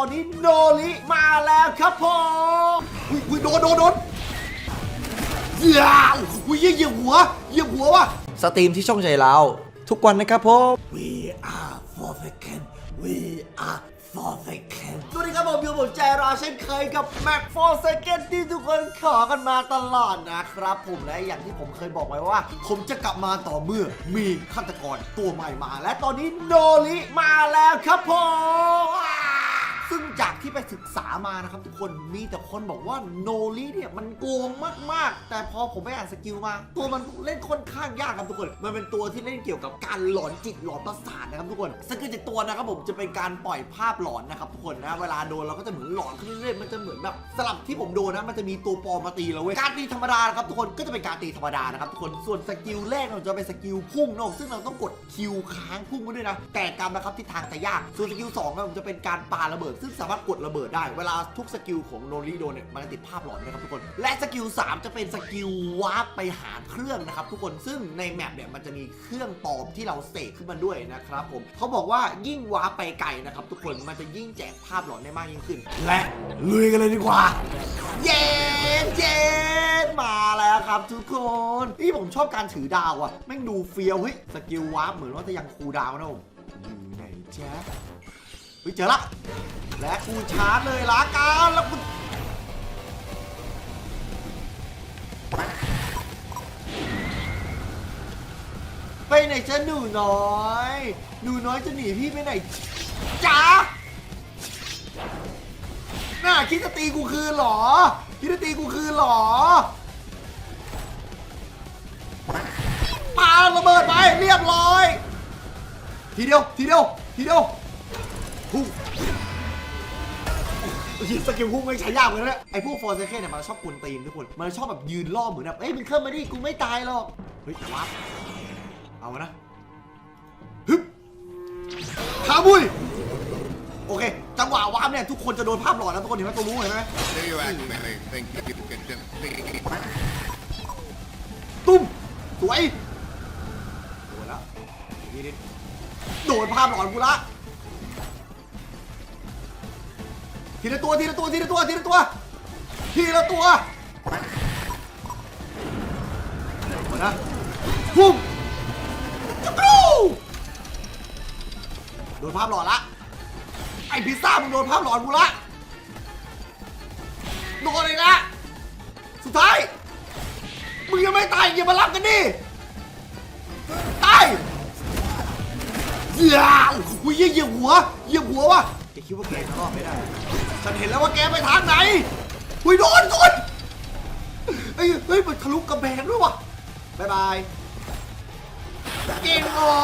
ตอนนี้โนริมาแล้วครับผมอุ้ยอุ้ยโดนโดนโดนเหี้ยอุ้ยเหยียบหัวเหยียบหัวว่ะสตรีมที่ช่องใจเราทุกวันนะครับผม We are forsaken We are forsaken สวัสดีครับผมอยู่ผมใจรอเช่นเคยกับ Mac Forsaken ที่ทุกคนขอกันมาตลอดนะครับผมและอย่างที่ผมเคยบอกไว้ว่า ผมจะกลับมาต่อเมื่อมีฆาตกรตัวใหม่มา และตอนนี้โนริมาแล้วครับผมอ่า ซึ่งจากที่ไปศึกษามานะครับทุกคนมีแต่คนบอกว่าโนริเนี่ยมันโกงมากๆ แต่พอผมไปอ่านสกิลมา ตัวมันเล่นค่อนข้างยากครับทุกคน มันเป็นตัวที่เล่นเกี่ยวกับการหลอนจิตหลอนประสาทนะครับทุกคนสกิลจากตัวนะครับผมจะเป็นการปล่อยภาพหลอนนะครับทุกคนนะเวลาโดนเราก็จะเหมือนหลอนขึ้นเรื่อยๆมันจะเหมือนแบบสลับที่ผมโดนนะมันจะมีตัวปลอมมาตีเราเว้ยการตีธรรมดานะครับทุกคนก็จะเป็นการตีธรรมดานะครับทุกคนส่วนสกิลแรกเราจะเป็นสกิลพุ่งนอะซึ่งเราต้องกดคิวค้างพุ่งไว้ด้วยนะแต่กรรมนะครับที่ทางจะยากส่วนสกิลสองนะครับจะเป็นการปาระเบิดซึ่งสามารถกดระเบิดได้ เวลาทุกสกิลของโนริโดนเนี่ย มันจะติดภาพหลอนนะครับทุกคน และสกิล 3 จะเป็นสกิลวาร์ปไปหาเครื่องนะครับทุกคน ซึ่งในแมปเนี่ยมันจะมีเครื่องปอมที่เราเสกขึ้นมาด้วยนะครับผม เขาบอกว่ายิ่งวาร์ปไปไกลนะครับทุกคน มันจะยิ่งแจกภาพหลอนได้มากยิ่งขึ้น และลุยกันเลยดีกว่า เย้เย้มาแล้วครับทุกคนนี่ผมชอบการถือดาวอะแม่งดูเฟี้ยวเฮ้ยสกิลวาร์ปเหมือนว่าจะยังคูดาวนะผมอยู่ไหนแจ๊ ฮ้ยเจอละและกูชาร์จเลยละกันแล้วกูไปไหนจะหนูน้อยหนูน้อยจะหนีพี่ไปไหนจ้าน่าคิดจะตีกูคืนเหรอ คิดจะตีกูคืนเหรอปาระเบิดไปเรียบร้อย ทีเดียว ทีเดียว ทีเดียว พุ่งยิงสกิลพุ่งไม่ใช้ยากเลยนะไอพวกฟอร์เซเคนเนี่ยมันชอบกวนตีนทุกคน มันชอบแบบยืนล่อเหมือนแบบเอ้ยมึงเข้ามาดิกูไม่ตายหรอก เฮ้ยแต่ว่าเอานะฮึบขาบุยโอเค จังหวะวาร์ปเนี่ยทุกคนจะโดนภาพหลอนแล้วทุกคนเห็นไหมตัวรู้เห็นไหม There you are, Mary. Thank you. Good job. ตุ้มสวยโดนแล้วนี่นี่โดนภาพหลอนกูละ ทีละตัวทีละตัวทีละตัวทีละตัวทีละตัวมานะพุ่มจุกรูโดนภาพหลอนละไอพิซซ่ามึงโดนภาพหลอนกูละโดนเลยละสุดท้ายมึงยังไม่ตายอย่ามารับกันดิตายอย่าอุ้ยเหยียบหัวเหยียบหัววะแกคิดว่าแกจะรอดไม่ได้ ฉันเห็นแล้วว่าแกไปทางไหนอุ้ยโดนโดนเฮ้ยเฮ้ยมันทะลุกระแบงด้วยวะบายบายเก่งเหรอ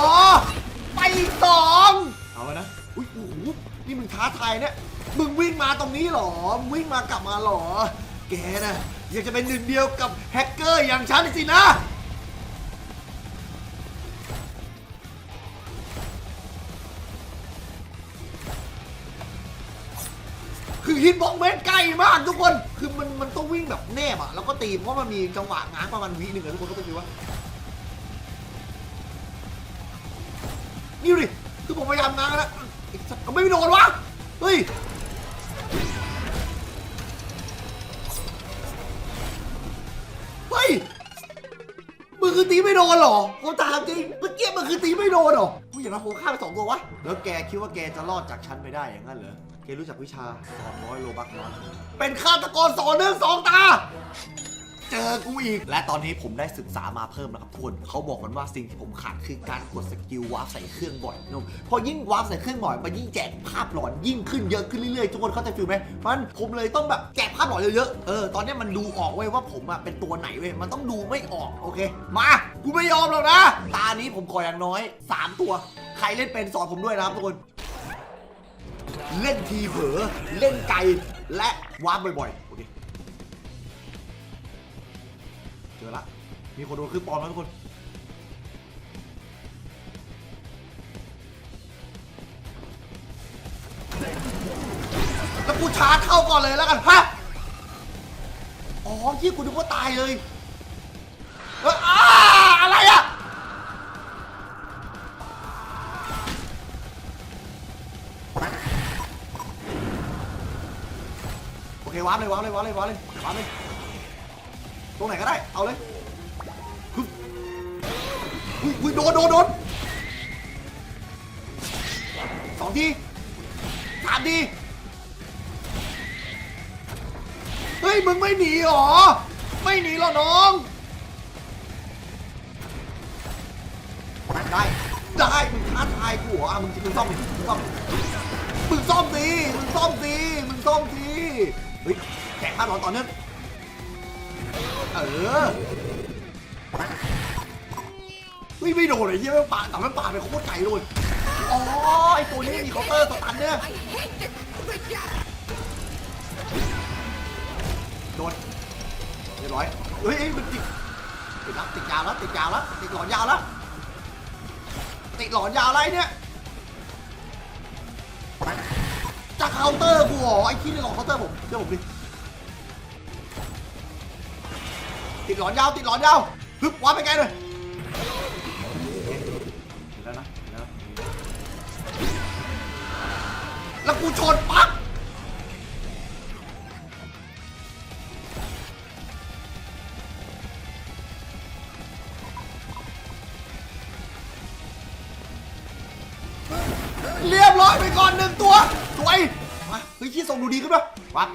ไปสองเอาไว้นะอุ้ยโอ้โหนี่มึงท้าทายเนี่ยมึงวิ่งมาตรงนี้หรอมึงวิ่งมากลับมาหรอ แกนะอยากจะเป็นหนึ่งเดียวกับแฮกเกอร์อย่างฉันสินะ คือฮิตบ็อกเมนใกล้มากทุกคน คือมันมันต้องวิ่งแบบแนบอะแล้วก็ตีเพราะมันมีจังหวะง้างประมาณวิหนึ่งอะทุกคนก็ต้องคิดว่านี่ดิ คือผมพยายามง้างแล้วไอ้สัก็ไม่โดนวะ เฮ้ยเฮ้ยมึงคือตีไม่โดนหรอผมถามจริงเมื่อกี้มึงคือตีไม่โดนหรอกูอย่างนั้นผมฆ่าไปสองตัววะ แล้วแกคิดว่าแกจะรอดจากฉันไปได้อย่างนั้นเหรอ แกรู้จักวิชาสอนน้อยโลบักน้อยเป็นฆาตกรสอนเรื่องสองตา เจอกูอีก และตอนนี้ผมได้ศึกษามาเพิ่มนะครับทุกคนเขาบอกกันว่าสิ่งที่ผมขาดคือการกดสกิลวาร์ปใส่เครื่องบ่อยนุ่มพอยิ่งวาร์ปใส่เครื่องบ่อยมันยิ่งแจกภาพหลอนยิ่งขึ้นเยอะขึ้นเรื่อยๆทุกคนเข้าใจฟิลไหมมันผมเลยต้องแบบแจกภาพหลอนเยอะๆเออตอนนี้มันดูออกเว้ยว่าผมอะเป็นตัวไหนเว้ยมันต้องดูไม่ออกโอเค มากูไม่ยอมหรอกนะตานี้ผมขออย่างน้อย 3 ตัวใครเล่นเป็นสอนผมด้วยนะครับทุกคน เล่นทีเผลอเล่นไกลและวาร์ปบ่อยๆโอเคเจอละ มีคนโดนขึ้นปอมแล้วทุกคนแล้วกูชาร์จเข้าก่อนเลยแล้วกันฮะอ๋อที่กูนึกว่าตายเลยเออ โอเควาร์ปเลยวาร์ปเลยวาร์ปเลยวาร์ปเลยวาร์ปเลยตรงไหนก็ได้เอาเลยอุ้ยอุ้ยโดนโดนโดนสองทีสามทีเฮ้ยมึงไม่หนีหรอ ไม่หนีหรอน้องได้ได้มึงท้าทายกูเหรออะมึงมึงซ่อมดิมึงซ่อมมึงซ่อมสิมึงซ่อมสิมึงซ่อมสิ เฮ้ยแข่งภาพร้อนต่อเนื่องเออเฮ้ยไม่โดนเลยเฮียแม่าแต่มันปาไปโคตรไกลเลยอ๋อไอตัวนี้มีเคาน์เตอร์สตันเนี่ยโดนเรียบร้อยเฮ้ยเฮ้ยมันติดติดแล้วติดยาวแล้วติดยาวแล้วติดหลอนยาวแล้วติดหลอนยาวอะไรเนี่ย เคาน์เตอร์กูเหรอไอ้ที่นี่หลอกเคาน์เตอร์ผมเชื่อผมดิติดหลอนยาวติดหลอนยาวฮึบว้าไปไกลเลยแล้วนะแล้วแล้วกูชนปั๊บเรียบร้อยไปก่อนหนึ่งตัวสวย ฮ้ยที่ส่งดูดีขึ้นป่ะวัด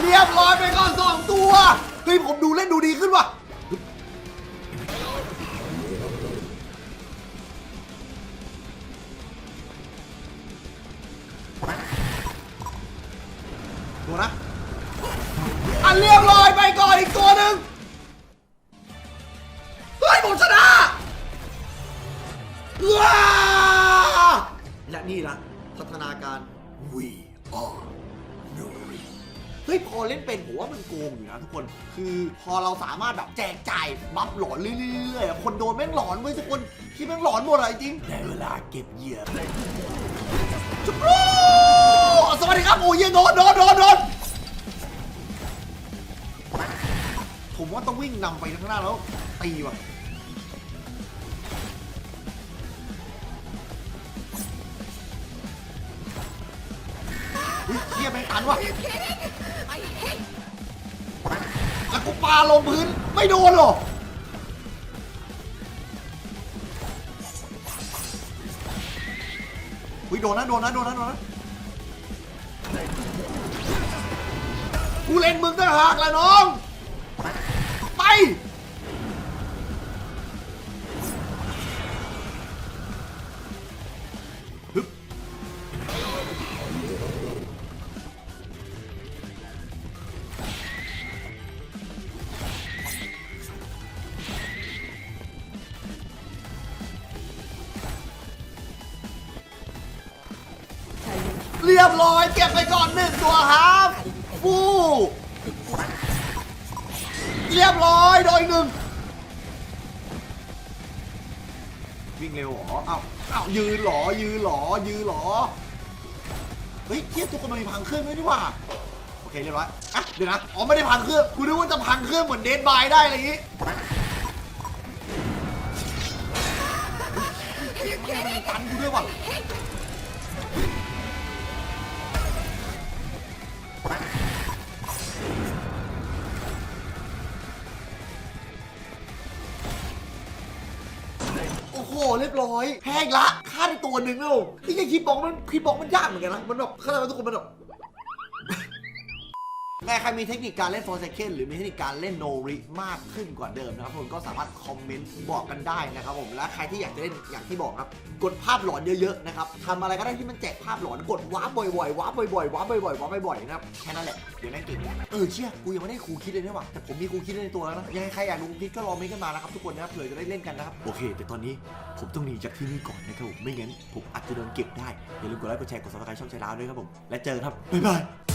เรียบร้อยไปก่อนสองตัวเฮ้ยผมดูเล่นดูดีขึ้นว่ะดูนะอันเรียบร้อยไปก่อนอีกตัวหนึ่ง ผมชนะว้าและนี่ละพัฒนาการ We are no เฮ้ยพอเล่นเป็นผมว่ามันโกงอยู่นะทุกคน คือพอเราสามารถแบบแจกจ่ายบัฟหลอนเรื่อยๆคนโดนแม่งหลอนเว้ยทุกคนที่แม่งหลอนหมดเลยจริงในเวลาเก็บเหยื่อจุ๊บลสวัสดีครับโอ้ยโดนโดนโดนโดนผมว่าต้องวิ่งนำไปข้างหน้าแล้วตีว่ะ เฮ้ยเทียแม่งตันว่ะแล้วกูปาลงพื้นไม่โดนหรออุ้ยโดนนะโดนนะโดนนะโดนนะกูเล่นมึงต่างหากแหละน้อง ไป รียบร้อยเก็บไปก่อนหนึ่งตัวครับฟูเรียบร้อยโดยหนึ่งวิ่งเร็วเหรอเอ้าเอ้ายืนเหรอยืนเหรอยืนเหรอเฮ้ยเทียบตัวคนมันมีพังเครื่องด้วยนี่หว่าโอเคเรียบร้อยอะเดี๋ยวนะอ๋อไม่ได้พังเครื่องกูนึกว่าจะพังเครื่องเหมือนเดนบายได้อะไรอย่างงี้เฮ้ยแม่งมันตันกูด้วยว่ะ ร้อยแพงละค่าในตัวหนึ่งแล้วไอ้ยังคีย์บอกมันคีย์บอกมันยากเหมือนกันนะมันแบบเข้าใจไหมทุกคนมันแบบ แม่ใครมีเทคนิคการเล่น4 second หรือมีเทคนิคการเล่น no r i มากขึ้นกว่าเดิมนะครับผมก็สามารถคอมเมนต์บอกกันได้นะครับผมและใครที่อยากจะเล่นอย่างที่บอกครับกดภาพหลอนเยอะๆนะครับทำอะไรก็ได้ที่มันแจกภาพหลอนกดว้าบ่อยๆว้าบ่อยๆว้าบ่อยๆว้าบ่อยๆนะครับแค่นั้นแหละเดี๋ยวแม่งเก่งเออเชี่ยกูยังไม่ได้ครูคิดเลยนี่หว่าแต่ผมมีครูคิดในตัวแล้วนะยังไงใครอยากดูครูคิดก็ลอเมนกันมานะครับทุกคนนะเผื่อจะได้เล่นกันนะครับโอเค แต่ตอนนี้ผมต้องหนีจากที่นี่ก่อนนะครับผมไม่งั้นผมอาจจะโดนเก็บได้อย่าลืมกดไลค์กดแชร์กดซับสไครต์ช่องใจร้าวด้วยครับผมและเจอกันครับบ๊ายบาย